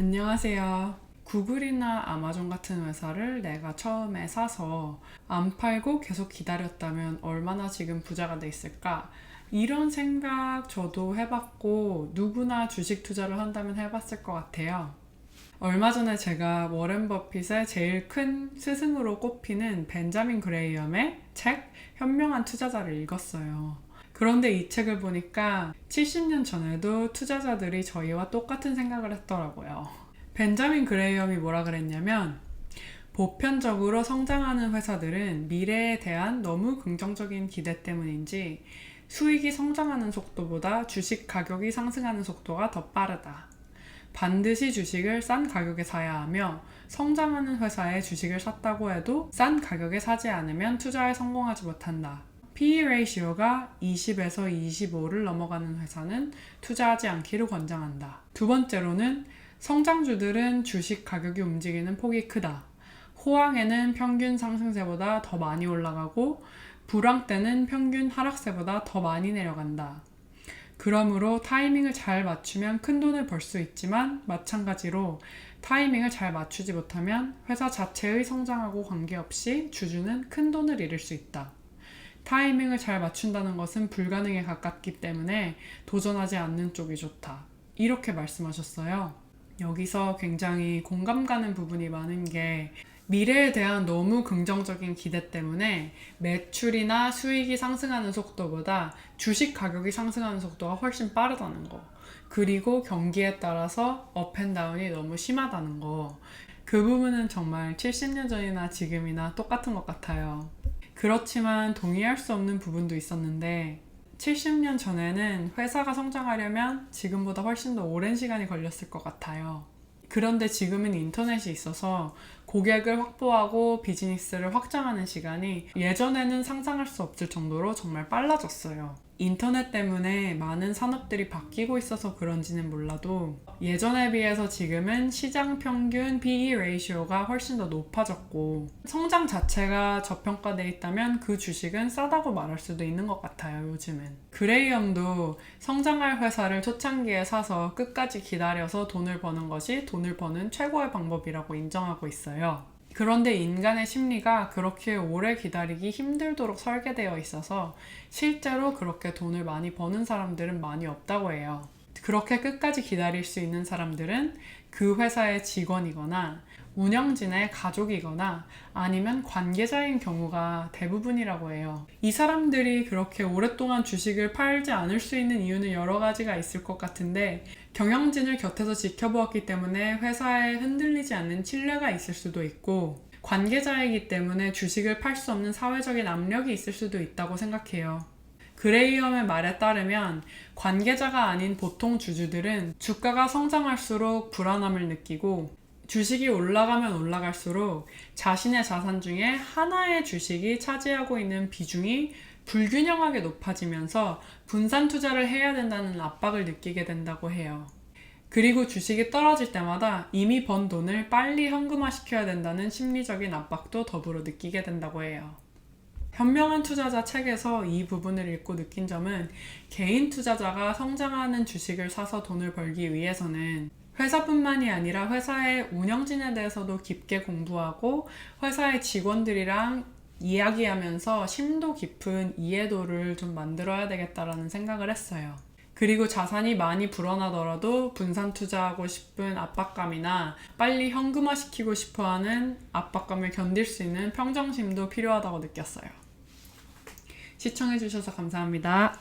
안녕하세요. 구글이나 아마존 같은 회사를 내가 처음에 사서 안 팔고 계속 기다렸다면 얼마나 지금 부자가 돼 있을까? 이런 생각 저도 해봤고 누구나 주식 투자를 한다면 해봤을 것 같아요. 얼마 전에 제가 워렌 버핏의 제일 큰 스승으로 꼽히는 벤자민 그레이엄의 책 현명한 투자자를 읽었어요. 그런데 이 책을 보니까 70년 전에도 투자자들이 저희와 똑같은 생각을 했더라고요. 벤자민 그레이엄이 뭐라 그랬냐면 보편적으로 성장하는 회사들은 미래에 대한 너무 긍정적인 기대 때문인지 수익이 성장하는 속도보다 주식 가격이 상승하는 속도가 더 빠르다. 반드시 주식을 싼 가격에 사야 하며 성장하는 회사의 주식을 샀다고 해도 싼 가격에 사지 않으면 투자에 성공하지 못한다. PE 레이시오가 20에서 25를 넘어가는 회사는 투자하지 않기를 권장한다. 두 번째로는 성장주들은 주식 가격이 움직이는 폭이 크다. 호황에는 평균 상승세보다 더 많이 올라가고 불황 때는 평균 하락세보다 더 많이 내려간다. 그러므로 타이밍을 잘 맞추면 큰 돈을 벌 수 있지만 마찬가지로 타이밍을 잘 맞추지 못하면 회사 자체의 성장하고 관계없이 주주는 큰 돈을 잃을 수 있다. 타이밍을 잘 맞춘다는 것은 불가능에 가깝기 때문에 도전하지 않는 쪽이 좋다. 이렇게 말씀하셨어요. 여기서 굉장히 공감 가는 부분이 많은 게 미래에 대한 너무 긍정적인 기대 때문에 매출이나 수익이 상승하는 속도보다 주식 가격이 상승하는 속도가 훨씬 빠르다는 거. 그리고 경기에 따라서 업앤다운이 너무 심하다는 거. 그 부분은 정말 70년 전이나 지금이나 똑같은 것 같아요. 그렇지만 동의할 수 없는 부분도 있었는데 70년 전에는 회사가 성장하려면 지금보다 훨씬 더 오랜 시간이 걸렸을 것 같아요. 그런데 지금은 인터넷이 있어서 고객을 확보하고 비즈니스를 확장하는 시간이 예전에는 상상할 수 없을 정도로 정말 빨라졌어요. 인터넷 때문에 많은 산업들이 바뀌고 있어서 그런지는 몰라도 예전에 비해서 지금은 시장 평균 PE 레이시오가 훨씬 더 높아졌고 성장 자체가 저평가돼 있다면 그 주식은 싸다고 말할 수도 있는 것 같아요, 요즘은. 그레이엄도 성장할 회사를 초창기에 사서 끝까지 기다려서 돈을 버는 것이 돈을 버는 최고의 방법이라고 인정하고 있어요. 그런데 인간의 심리가 그렇게 오래 기다리기 힘들도록 설계되어 있어서 실제로 그렇게 돈을 많이 버는 사람들은 많이 없다고 해요. 그렇게 끝까지 기다릴 수 있는 사람들은 그 회사의 직원이거나 운영진의 가족이거나 아니면 관계자인 경우가 대부분이라고 해요. 이 사람들이 그렇게 오랫동안 주식을 팔지 않을 수 있는 이유는 여러 가지가 있을 것 같은데 경영진을 곁에서 지켜보았기 때문에 회사에 흔들리지 않는 신뢰가 있을 수도 있고 관계자이기 때문에 주식을 팔 수 없는 사회적인 압력이 있을 수도 있다고 생각해요. 그레이엄의 말에 따르면 관계자가 아닌 보통 주주들은 주가가 성장할수록 불안함을 느끼고 주식이 올라가면 올라갈수록 자신의 자산 중에 하나의 주식이 차지하고 있는 비중이 불균형하게 높아지면서 분산 투자를 해야 된다는 압박을 느끼게 된다고 해요. 그리고 주식이 떨어질 때마다 이미 번 돈을 빨리 현금화 시켜야 된다는 심리적인 압박도 더불어 느끼게 된다고 해요. 현명한 투자자 책에서 이 부분을 읽고 느낀 점은 개인 투자자가 성장하는 주식을 사서 돈을 벌기 위해서는 회사뿐만이 아니라 회사의 운영진에 대해서도 깊게 공부하고 회사의 직원들이랑 이야기하면서 심도 깊은 이해도를 좀 만들어야 되겠다라는 생각을 했어요. 그리고 자산이 많이 불어나더라도 분산 투자하고 싶은 압박감이나 빨리 현금화 시키고 싶어 하는 압박감을 견딜 수 있는 평정심도 필요하다고 느꼈어요. 시청해주셔서 감사합니다.